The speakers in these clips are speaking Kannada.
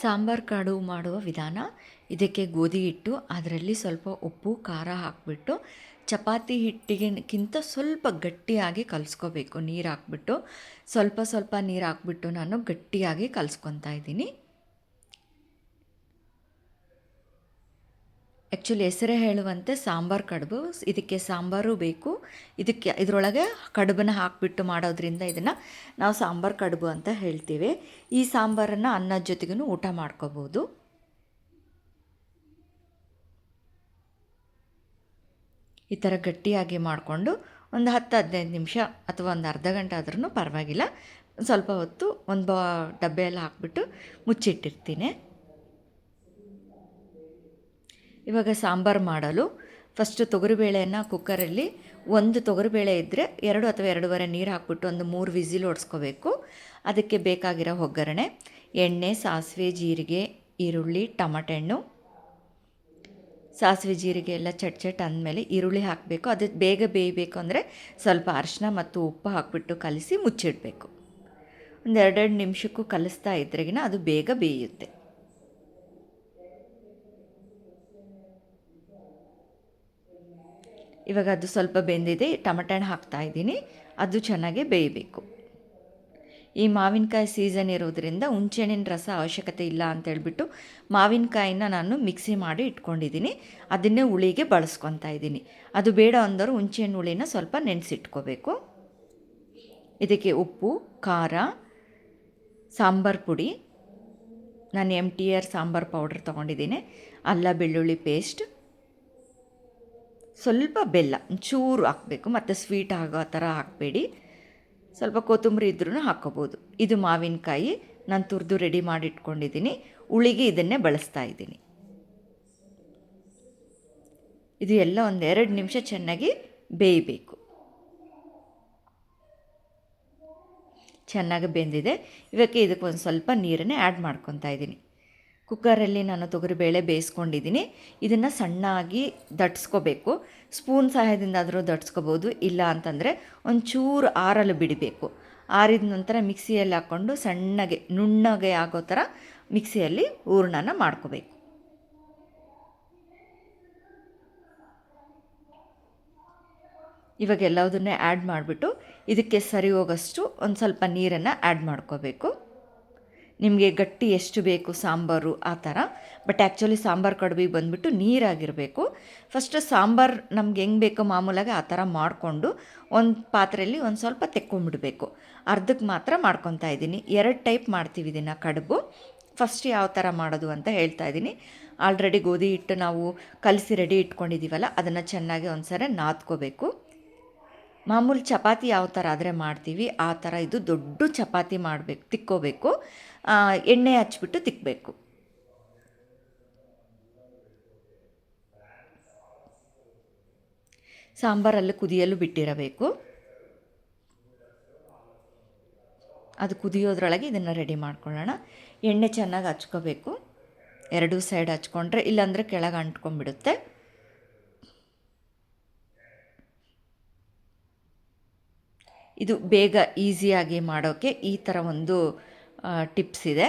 ಸಾಂಬಾರು ಕಾಡು ಮಾಡುವ ವಿಧಾನ. ಇದಕ್ಕೆ ಗೋಧಿ ಹಿಟ್ಟು, ಅದರಲ್ಲಿ ಸ್ವಲ್ಪ ಉಪ್ಪು, ಖಾರ ಹಾಕಿಬಿಟ್ಟು ಚಪಾತಿ ಹಿಟ್ಟಿಗಿಂತ ಸ್ವಲ್ಪ ಗಟ್ಟಿಯಾಗಿ ಕಲಿಸ್ಕೋಬೇಕು. ನೀರು ಹಾಕ್ಬಿಟ್ಟು, ಸ್ವಲ್ಪ ಸ್ವಲ್ಪ ನೀರು ಹಾಕ್ಬಿಟ್ಟು ನಾನು ಗಟ್ಟಿಯಾಗಿ ಕಲಿಸ್ಕೊತಾ ಇದ್ದೀನಿ. ಆ್ಯಕ್ಚುಲಿ ಹೆಸರೇ ಹೇಳುವಂತೆ ಸಾಂಬಾರು ಕಡುಬು. ಇದಕ್ಕೆ ಸಾಂಬಾರು ಬೇಕು. ಇದಕ್ಕೆ, ಇದರೊಳಗೆ ಕಡುಬನ್ನ ಹಾಕಿಬಿಟ್ಟು ಮಾಡೋದ್ರಿಂದ ಇದನ್ನು ನಾವು ಸಾಂಬಾರು ಕಡುಬು ಅಂತ ಹೇಳ್ತೀವಿ. ಈ ಸಾಂಬಾರನ್ನು ಅನ್ನದ ಜೊತೆಗೂ ಊಟ ಮಾಡ್ಕೋಬೋದು. ಈ ಥರ ಗಟ್ಟಿಯಾಗಿ ಮಾಡಿಕೊಂಡು ಒಂದು ಹತ್ತು ಹದಿನೈದು ನಿಮಿಷ ಅಥವಾ ಒಂದು ಅರ್ಧ ಗಂಟೆ ಆದ್ರೂ ಪರವಾಗಿಲ್ಲ. ಸ್ವಲ್ಪ ಹೊತ್ತು ಒಂದು ಬಾ, ಡಬ್ಬೆಯಲ್ಲಿ ಹಾಕ್ಬಿಟ್ಟು ಮುಚ್ಚಿಟ್ಟಿರ್ತೀನಿ. ಇವಾಗ ಸಾಂಬಾರು ಮಾಡಲು ಫಸ್ಟು ತೊಗರಿಬೇಳೆಯನ್ನು ಕುಕ್ಕರಲ್ಲಿ ಒಂದು ತೊಗರಿಬೇಳೆ ಇದ್ದರೆ ಎರಡು ಅಥವಾ ಎರಡೂವರೆ ನೀರು ಹಾಕ್ಬಿಟ್ಟು ಒಂದು ಮೂರು ವಿಸಿಲ್ ಓಡಿಸ್ಕೋಬೇಕು ಅದಕ್ಕೆ ಬೇಕಾಗಿರೋ ಒಗ್ಗರಣೆ, ಎಣ್ಣೆ, ಸಾಸಿವೆ, ಜೀರಿಗೆ, ಈರುಳ್ಳಿ, ಟಮಟೆ ಹಣ್ಣು. ಸಾಸಿವೆ, ಜೀರಿಗೆ ಎಲ್ಲ ಚಟ್ ಚಟ್ ಅಂದಮೇಲೆ ಈರುಳ್ಳಿ ಹಾಕಬೇಕು. ಅದು ಬೇಗ ಬೇಯಬೇಕು ಅಂದರೆ ಸ್ವಲ್ಪ ಅರಿಶಿನ ಮತ್ತು ಉಪ್ಪು ಹಾಕಿಬಿಟ್ಟು ಕಲಿಸಿ ಮುಚ್ಚಿಡಬೇಕು. ಒಂದು ಎರಡೆರಡು ನಿಮಿಷಕ್ಕೂ ಕಲಿಸ್ತಾ ಇದ್ರೆಗಿನ ಅದು ಬೇಗ ಬೇಯುತ್ತೆ. ಇವಾಗ ಅದು ಸ್ವಲ್ಪ ಬೆಂದಿದೆ, ಟಮಟೆ ಹಣ್ಣು ಹಾಕ್ತಾ ಇದ್ದೀನಿ, ಅದು ಚೆನ್ನಾಗಿ ಬೇಯಬೇಕು. ಈ ಮಾವಿನಕಾಯಿ ಸೀಸನ್ ಇರೋದ್ರಿಂದ ಹುಂಚೆಹಣ್ಣಿನ ರಸ ಅವಶ್ಯಕತೆ ಇಲ್ಲ ಅಂತ ಹೇಳ್ಬಿಟ್ಟು ಮಾವಿನಕಾಯಿನ ನಾನು ಮಿಕ್ಸಿ ಮಾಡಿ ಇಟ್ಕೊಂಡಿದ್ದೀನಿ. ಅದನ್ನೇ ಹುಳಿಗೆ ಬಳಸ್ಕೊತಾ ಇದ್ದೀನಿ. ಅದು ಬೇಡ ಅಂದರು ಹುಂಚೆಹಣ್ಣು ಹುಳಿನ ಸ್ವಲ್ಪ ನೆನೆಸಿಟ್ಕೋಬೇಕು. ಇದಕ್ಕೆ ಉಪ್ಪು, ಖಾರ, ಸಾಂಬಾರು ಪುಡಿ. ನಾನು ಎಂ ಟಿ ಆರ್ ಸಾಂಬಾರು ಪೌಡ್ರ್ ತೊಗೊಂಡಿದ್ದೀನಿ. ಅಲ್ಲ, ಬೆಳ್ಳುಳ್ಳಿ ಪೇಸ್ಟ್ ಸ್ವಲ್ಪ ಬೆಲ್ಲ ಚೂರು ಹಾಕಬೇಕು. ಮತ್ತು ಸ್ವೀಟ್ ಆಗೋ ಥರ ಹಾಕಬೇಡಿ. ಸ್ವಲ್ಪ ಕೊತ್ತಂಬರಿ ಇದ್ರೂ ಹಾಕ್ಕೋಬೋದು. ಇದು ಮಾವಿನಕಾಯಿ, ನಾನು ತುರಿದು ರೆಡಿ ಮಾಡಿ ಇಟ್ಕೊಂಡಿದ್ದೀನಿ ಉಳಿಗೆ ಇದನ್ನೇ ಬಳಸ್ತಾ ಇದ್ದೀನಿ. ಇದು ಎಲ್ಲ ಒಂದು ಎರಡು ನಿಮಿಷ ಚೆನ್ನಾಗಿ ಬೇಯಬೇಕು. ಚೆನ್ನಾಗಿ ಬೆಂದಿದೆ. ಇವಕ್ಕೆ ಇದಕ್ಕೆ ಒಂದು ಸ್ವಲ್ಪ ನೀರನ್ನೇ ಆ್ಯಡ್ ಮಾಡ್ಕೊತಾ ಇದ್ದೀನಿ. ಕುಕ್ಕರಲ್ಲಿ ನಾನು ತೊಗರಿಬೇಳೆ ಬೇಯಿಸ್ಕೊಂಡಿದ್ದೀನಿ. ಇದನ್ನು ಸಣ್ಣಾಗಿ ದಟ್ಸ್ಕೋಬೇಕು. ಸ್ಪೂನ್ ಸಹಾಯದಿಂದಾದರೂ ದಟ್ಸ್ಕೋಬೋದು, ಇಲ್ಲ ಅಂತಂದರೆ ಒಂಚೂರು ಆರಲು ಬಿಡಬೇಕು. ಆರಿದ ನಂತರ ಮಿಕ್ಸಿಯಲ್ಲಿ ಹಾಕ್ಕೊಂಡು ಸಣ್ಣಗೆ, ನುಣ್ಣಗೆ ಆಗೋ ಥರ ಮಿಕ್ಸಿಯಲ್ಲಿ ಹೂರ್ಣನ ಮಾಡ್ಕೋಬೇಕು. ಇವಾಗ ಎಲ್ಲದನ್ನೇ ಆ್ಯಡ್ ಮಾಡಿಬಿಟ್ಟು ಇದಕ್ಕೆ ಸರಿ ಹೋಗೋಷ್ಟು ಒಂದು ಸ್ವಲ್ಪ ನೀರನ್ನು ಆ್ಯಡ್ ಮಾಡ್ಕೋಬೇಕು. ನಿಮಗೆ ಗಟ್ಟಿ ಎಷ್ಟು ಬೇಕು ಸಾಂಬಾರು ಆ ಥರ. ಬಟ್ ಆ್ಯಕ್ಚುಲಿ ಸಾಂಬಾರು ಕಡುಬಿಗೆ ಬಂದುಬಿಟ್ಟು ನೀರಾಗಿರಬೇಕು. ಫಸ್ಟ್ ಸಾಂಬಾರು ನಮ್ಗೆ ಹೆಂಗೆ ಬೇಕೋ ಮಾಮೂಲಾಗಿ ಆ ಥರ ಮಾಡಿಕೊಂಡು ಒಂದು ಪಾತ್ರೆಯಲ್ಲಿ ಒಂದು ಸ್ವಲ್ಪ ತೆಕ್ಕೊಂಬಿಡಬೇಕು ಅರ್ಧಕ್ಕೆ ಮಾತ್ರ ಮಾಡ್ಕೊತಾ ಇದ್ದೀನಿ. ಎರಡು ಟೈಪ್ ಮಾಡ್ತೀವಿ ಇದನ್ನು ಕಡುಬು. ಫಸ್ಟ್ ಯಾವ ಥರ ಮಾಡೋದು ಅಂತ ಹೇಳ್ತಾ ಇದ್ದೀನಿ. ಆಲ್ರೆಡಿ ಗೋಧಿ ಹಿಟ್ಟು ನಾವು ಕಲಸಿ ರೆಡಿ ಇಟ್ಕೊಂಡಿದ್ದೀವಲ್ಲ ಅದನ್ನು ಚೆನ್ನಾಗಿ ಒಂದು ಸರಿ ನಾದ್ಕೋಬೇಕು. ಮಾಮೂಲಿ ಚಪಾತಿ ಯಾವ ಥರ ಆದರೆ ಮಾಡ್ತೀವಿ, ಆ ಥರ ಇದು ದೊಡ್ಡ ಚಪಾತಿ ಮಾಡಬೇಕು, ತಿಕ್ಕೋಬೇಕು ಎಣ್ಣೆ ಹಚ್ಬಿಟ್ಟು ತಿಕ್ಕಬೇಕು ಸಾಂಬಾರಲ್ಲಿ ಕುದಿಯಲು ಬಿಟ್ಟಿರಬೇಕು. ಅದು ಕುದಿಯೋದ್ರೊಳಗೆ ಇದನ್ನು ರೆಡಿ ಮಾಡ್ಕೊಳ್ಳೋಣ. ಎಣ್ಣೆ ಚೆನ್ನಾಗಿ ಹಚ್ಕೋಬೇಕು. ಎರಡೂ ಸೈಡ್ ಹಚ್ಕೊಂಡ್ರೆ, ಇಲ್ಲಾಂದರೆ ಕೆಳಗೆ ಅಂಟ್ಕೊಂಡ್ಬಿಡುತ್ತೆ. ಇದು ಬೇಗ ಈಸಿಯಾಗಿ ಮಾಡೋಕ್ಕೆ ಈ ಥರ ಒಂದು ಟಿಪ್ಸ್ ಇದೆ.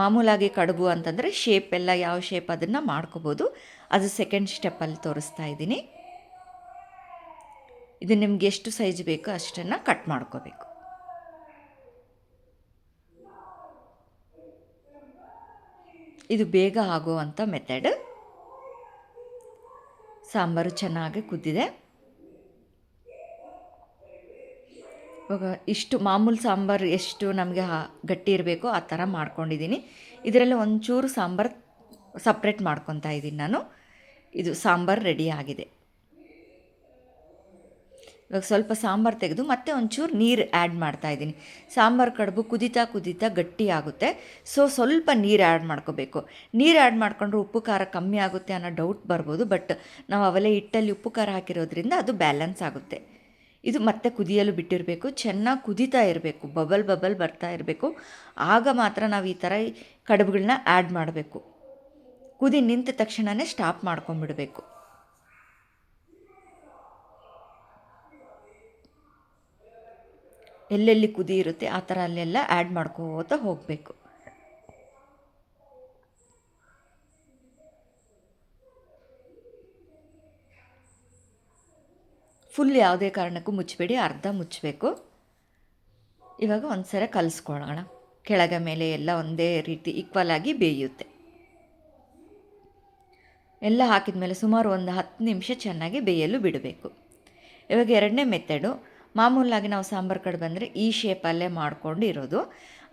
ಮಾಮೂಲಾಗಿ ಕಡುಬು ಅಂತಂದರೆ ಶೇಪ್ ಎಲ್ಲ ಯಾವ ಶೇಪ್ ಅದನ್ನು ಮಾಡ್ಕೋಬೋದು. ಅದು ಸೆಕೆಂಡ್ ಸ್ಟೆಪ್ಪಲ್ಲಿ ತೋರಿಸ್ತಾ ಇದ್ದೀನಿ. ಇದು ನಿಮ್ಗೆ ಎಷ್ಟು ಸೈಜ್ ಬೇಕೋ ಅಷ್ಟನ್ನು ಕಟ್ ಮಾಡ್ಕೋಬೇಕು. ಇದು ಬೇಗ ಆಗುವಂಥ ಮೆಥಡ್ ಸಾಂಬಾರು ಚೆನ್ನಾಗಿ ಕುದ್ದಿದೆ. ಇವಾಗ ಇಷ್ಟು ಮಾಮೂಲು ಸಾಂಬಾರು ಎಷ್ಟು ನಮಗೆ ಗಟ್ಟಿ ಇರಬೇಕು ಆ ಥರ ಮಾಡ್ಕೊಂಡಿದ್ದೀನಿ. ಇದರಲ್ಲಿ ಒಂಚೂರು ಸಾಂಬಾರು ಸಪ್ರೇಟ್ ಮಾಡ್ಕೊತಾ ಇದ್ದೀನಿ ನಾನು. ಇದು ಸಾಂಬಾರು ರೆಡಿ ಆಗಿದೆ. ಇವಾಗ ಸ್ವಲ್ಪ ಸಾಂಬಾರು ತೆಗೆದು ಮತ್ತೆ ಒಂಚೂರು ನೀರು ಆ್ಯಡ್ ಮಾಡ್ತಾ ಇದ್ದೀನಿ. ಸಾಂಬಾರು ಕಡುಬು ಕುದಿತಾ ಕುದಿತಾ ಗಟ್ಟಿ ಆಗುತ್ತೆ. ಸೊ ಸ್ವಲ್ಪ ನೀರು ಆ್ಯಡ್ ಮಾಡ್ಕೋಬೇಕು. ನೀರು ಆ್ಯಡ್ ಮಾಡ್ಕೊಂಡ್ರೆ ಉಪ್ಪು ಖಾರ ಕಮ್ಮಿ ಆಗುತ್ತೆ ಅನ್ನೋ ಡೌಟ್ ಬರ್ಬೋದು ಬಟ್ ನಾವು ಅವೆಲ್ಲ ಹಿಟ್ಟಲ್ಲಿ ಉಪ್ಪು ಖಾರ ಹಾಕಿರೋದ್ರಿಂದ ಅದು ಬ್ಯಾಲೆನ್ಸ್ ಆಗುತ್ತೆ. ಇದು ಮತ್ತೆ ಕುದಿಯಲು ಬಿಟ್ಟಿರಬೇಕು, ಚೆನ್ನಾಗಿ ಕುದೀತಾ ಇರಬೇಕು, ಬಬಲ್ ಬಬಲ್ ಬರ್ತಾ ಇರಬೇಕು. ಆಗ ಮಾತ್ರ ನಾವು ಈ ಥರ ಕಡುಬುಗಳನ್ನ ಆ್ಯಡ್ ಮಾಡಬೇಕು. ಕುದಿ ನಿಂತ ತಕ್ಷಣವೇ ಸ್ಟಾಪ್ ಮಾಡ್ಕೊಂಬಿಡಬೇಕು ಎಲ್ಲೆಲ್ಲಿ ಕುದಿ ಇರುತ್ತೆ ಆ ಥರ ಅಲ್ಲೆಲ್ಲ ಆ್ಯಡ್ ಮಾಡ್ಕೋತಾ ಹೋಗಬೇಕು. ಫುಲ್ ಯಾವುದೇ ಕಾರಣಕ್ಕೂ ಮುಚ್ಚಬೇಡಿ, ಅರ್ಧ ಮುಚ್ಚಬೇಕು. ಇವಾಗ ಒಂದು ಸಲ ಕಲಿಸ್ಕೊಳ್ಳೋಣ ಕೆಳಗೆ ಮೇಲೆ ಎಲ್ಲ ಒಂದೇ ರೀತಿ ಈಕ್ವಲ್ ಆಗಿ ಬೇಯುತ್ತೆ. ಎಲ್ಲ ಹಾಕಿದ ಮೇಲೆ ಸುಮಾರು ಒಂದು ಹತ್ತು ನಿಮಿಷ ಚೆನ್ನಾಗಿ ಬೇಯಲು ಬಿಡಬೇಕು. ಇವಾಗ ಎರಡನೇ ಮೆಥಡು ಮಾಮೂಲಾಗಿ ನಾವು ಸಾಂಬಾರು ಕಡೆ ಬಂದರೆ ಈ ಶೇಪಲ್ಲೇ ಮಾಡಿಕೊಂಡು ಇರೋದು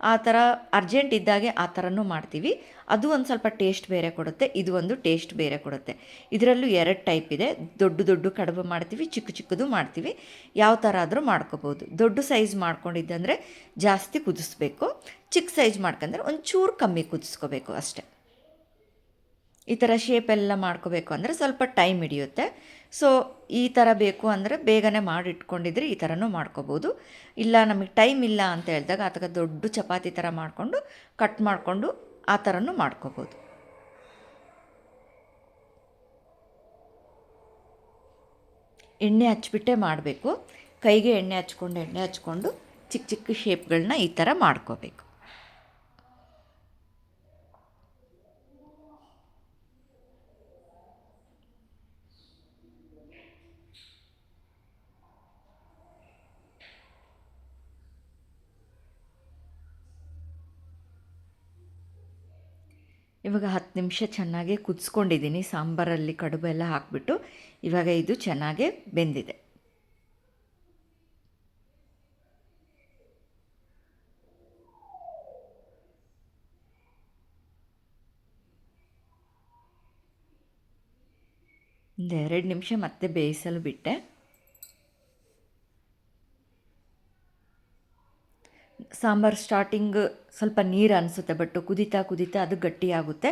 ಆ ಥರ ಅರ್ಜೆಂಟ್ ಇದ್ದಾಗೆ ಆ ಥರನೂ ಮಾಡ್ತೀವಿ. ಅದು ಒಂದು ಸ್ವಲ್ಪ ಟೇಸ್ಟ್ ಬೇರೆ ಕೊಡುತ್ತೆ, ಇದು ಒಂದು ಟೇಸ್ಟ್ ಬೇರೆ ಕೊಡುತ್ತೆ. ಇದರಲ್ಲೂ ಎರಡು ಟೈಪ್ ಇದೆ. ದೊಡ್ಡ ದೊಡ್ಡ ಕಡುಬು ಮಾಡ್ತೀವಿ, ಚಿಕ್ಕ ಚಿಕ್ಕದು ಮಾಡ್ತೀವಿ. ಯಾವ ಥರ ಆದರೂ ಮಾಡ್ಕೋಬೋದು. ದೊಡ್ಡ ಸೈಜ್ ಮಾಡ್ಕೊಂಡಿದ್ದಂದರೆ ಜಾಸ್ತಿ ಕುದಿಸ್ಬೇಕು. ಚಿಕ್ಕ ಸೈಜ್ ಮಾಡ್ಕೊಂಡ್ರೆ ಒಂಚೂರು ಕಮ್ಮಿ ಕುದಿಸ್ಕೋಬೇಕು ಅಷ್ಟೇ. ಈ ಥರ ಶೇಪೆಲ್ಲ ಮಾಡ್ಕೋಬೇಕು ಅಂದರೆ ಸ್ವಲ್ಪ ಟೈಮ್ ಹಿಡಿಯುತ್ತೆ. ಸೊ ಈ ಥರ ಬೇಕು ಅಂದರೆ ಬೇಗನೆ ಮಾಡಿಟ್ಕೊಂಡಿದ್ರೆ ಈ ಥರನೂ ಮಾಡ್ಕೋಬೋದು. ಇಲ್ಲ ನಮಗೆ ಟೈಮ್ ಇಲ್ಲ ಅಂತ ಹೇಳಿದಾಗ ಅಥವಾ ದೊಡ್ಡ ಚಪಾತಿ ಥರ ಮಾಡಿಕೊಂಡು ಕಟ್ ಮಾಡಿಕೊಂಡು ಆ ಥರನೂ ಮಾಡ್ಕೋಬೋದು. ಎಣ್ಣೆ ಹಚ್ಚಿಬಿಟ್ಟೆ ಮಾಡಬೇಕು. ಕೈಗೆ ಎಣ್ಣೆ ಹಚ್ಕೊಂಡು ಎಣ್ಣೆ ಹಚ್ಕೊಂಡು ಚಿಕ್ಕ ಚಿಕ್ಕ ಶೇಪ್ಗಳನ್ನ ಈ ಥರ ಮಾಡ್ಕೋಬೇಕು. ಇವಾಗ ಹತ್ತು ನಿಮಿಷ ಚೆನ್ನಾಗಿ ಕುದಿಸ್ಕೊಂಡಿದ್ದೀನಿ. ಸಾಂಬಾರಲ್ಲಿ ಕಡುಬು ಎಲ್ಲ ಹಾಕಿಬಿಟ್ಟು ಇವಾಗ ಇದು ಚೆನ್ನಾಗಿ ಬೆಂದಿದೆ. ಒಂದು ಎರಡು ನಿಮಿಷ ಮತ್ತೆ ಬೇಯಿಸಲು ಬಿಟ್ಟೆ. ಸಾಂಬಾರು ಸ್ಟಾರ್ಟಿಂಗ್ ಸ್ವಲ್ಪ ನೀರು ಅನಿಸುತ್ತೆ ಬಟ್ ಕುದೀತಾ ಕುದೀತಾ ಅದು ಗಟ್ಟಿಯಾಗುತ್ತೆ.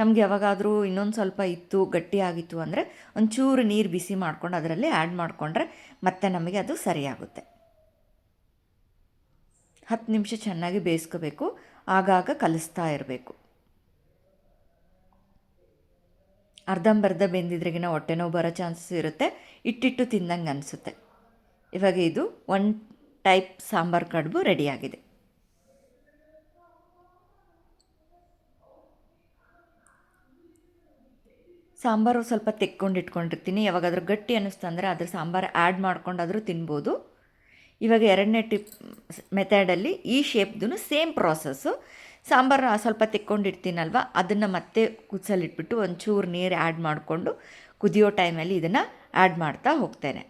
ನಮಗೆ ಯಾವಾಗಾದರೂ ಇನ್ನೊಂದು ಸ್ವಲ್ಪ ಇತ್ತು, ಗಟ್ಟಿಯಾಗಿತ್ತು ಅಂದರೆ ಒಂಚೂರು ನೀರು ಬಿಸಿ ಮಾಡ್ಕೊಂಡು ಅದರಲ್ಲಿ ಆ್ಯಡ್ ಮಾಡಿಕೊಂಡ್ರೆ ಮತ್ತೆ ನಮಗೆ ಅದು ಸರಿಯಾಗುತ್ತೆ. ಹತ್ತು ನಿಮಿಷ ಚೆನ್ನಾಗಿ ಬೇಯಿಸ್ಕೋಬೇಕು, ಆಗಾಗ ಕಲಿಸ್ತಾ ಇರಬೇಕು. ಅರ್ಧಂಬರ್ಧ ಬೆಂದಿದ್ರೆಗಿನ ಹೊಟ್ಟೆ ನೋವು ಬರೋ ಚಾನ್ಸಸ್ ಇರುತ್ತೆ, ಇಟ್ಟಿಟ್ಟು ತಿಂದಂಗೆ ಅನಿಸುತ್ತೆ. ಇವಾಗ ಇದು ಒನ್ ಟೈಪ್ ಸಾಂಬಾರು ಕಡುಬು ರೆಡಿಯಾಗಿದೆ. ಸಾಂಬಾರು ಸ್ವಲ್ಪ ತೆಕ್ಕೊಂಡು ಇಟ್ಕೊಂಡಿರ್ತೀನಿ. ಯಾವಾಗಾದ್ರೂ ಗಟ್ಟಿ ಅನ್ನಿಸ್ತಂದರೆ ಅದ್ರ ಸಾಂಬಾರು ಆ್ಯಡ್ ಮಾಡ್ಕೊಂಡಾದರೂ ತಿನ್ಬೋದು. ಇವಾಗ ಎರಡನೇ ಟಿಪ್ ಮೆಥಡಲ್ಲಿ ಈ ಶೇಪ್ದೂ ಸೇಮ್ ಪ್ರಾಸೆಸ್ಸು. ಸಾಂಬಾರು ಸ್ವಲ್ಪ ತೆಕ್ಕೊಂಡಿರ್ತೀನಲ್ವ, ಅದನ್ನು ಮತ್ತೆ ಕುದಿಸಲಿಟ್ಬಿಟ್ಟು ಒಂಚೂರು ನೀರು ಆ್ಯಡ್ ಮಾಡಿಕೊಂಡು ಕುದಿಯೋ ಟೈಮಲ್ಲಿ ಇದನ್ನು ಆ್ಯಡ್ ಮಾಡ್ತಾ ಹೋಗ್ತೇನೆ.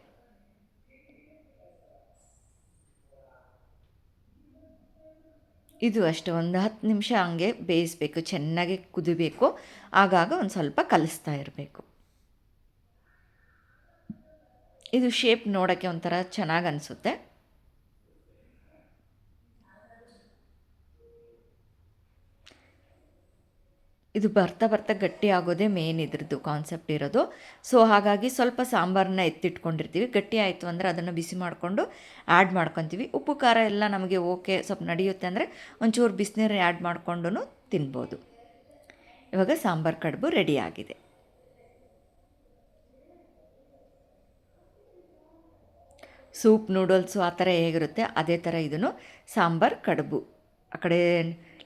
ಇದು ಅಷ್ಟೇ, ಒಂದು ಹತ್ತು ನಿಮಿಷ ಹಂಗೆ ಬೇಯಿಸಬೇಕು, ಚೆನ್ನಾಗಿ ಕುದಿಬೇಕು, ಆಗಾಗ ಒಂದು ಸ್ವಲ್ಪ ಕಲಿಸ್ತಾ ಇರಬೇಕು. ಇದು ಶೇಪ್ ನೋಡೋಕ್ಕೆ ಒಂಥರ ಚೆನ್ನಾಗಿ ಅನಿಸುತ್ತೆ. ಇದು ಬರ್ತಾ ಬರ್ತಾ ಗಟ್ಟಿ ಆಗೋದೇ ಮೇನ್ ಇದ್ರದ್ದು ಕಾನ್ಸೆಪ್ಟ್ ಇರೋದು. ಸೊ ಹಾಗಾಗಿ ಸ್ವಲ್ಪ ಸಾಂಬಾರನ್ನ ಎತ್ತಿಟ್ಕೊಂಡಿರ್ತೀವಿ. ಗಟ್ಟಿ ಆಯಿತು ಅಂದರೆ ಅದನ್ನು ಬಿಸಿ ಮಾಡಿಕೊಂಡು ಆ್ಯಡ್ ಮಾಡ್ಕೊತೀವಿ. ಉಪ್ಪು, ಖಾರ ಎಲ್ಲ ನಮಗೆ ಓಕೆ ಸ್ವಲ್ಪ ನಡೆಯುತ್ತೆ ಅಂದರೆ ಒಂಚೂರು ಬಿಸಿನೀರು ಆ್ಯಡ್ ಮಾಡಿಕೊಂಡು ತಿನ್ಬೋದು. ಇವಾಗ ಸಾಂಬಾರು ಕಡುಬು ರೆಡಿಯಾಗಿದೆ ಸೂಪ್ ನೂಡಲ್ಸು ಆ ಥರ ಹೇಗಿರುತ್ತೆ ಅದೇ ಥರ ಇದನ್ನು ಸಾಂಬಾರು ಕಡುಬು. ಆ ಕಡೆ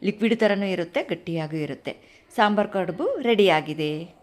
ಲಿಕ್ವಿಡ್ ಥರನೂ ಇರುತ್ತೆ, ಗಟ್ಟಿಯಾಗೂ ಇರುತ್ತೆ. ಸಾಂಬಾರು ಕಡುಬು ರೆಡಿಯಾಗಿದೆ.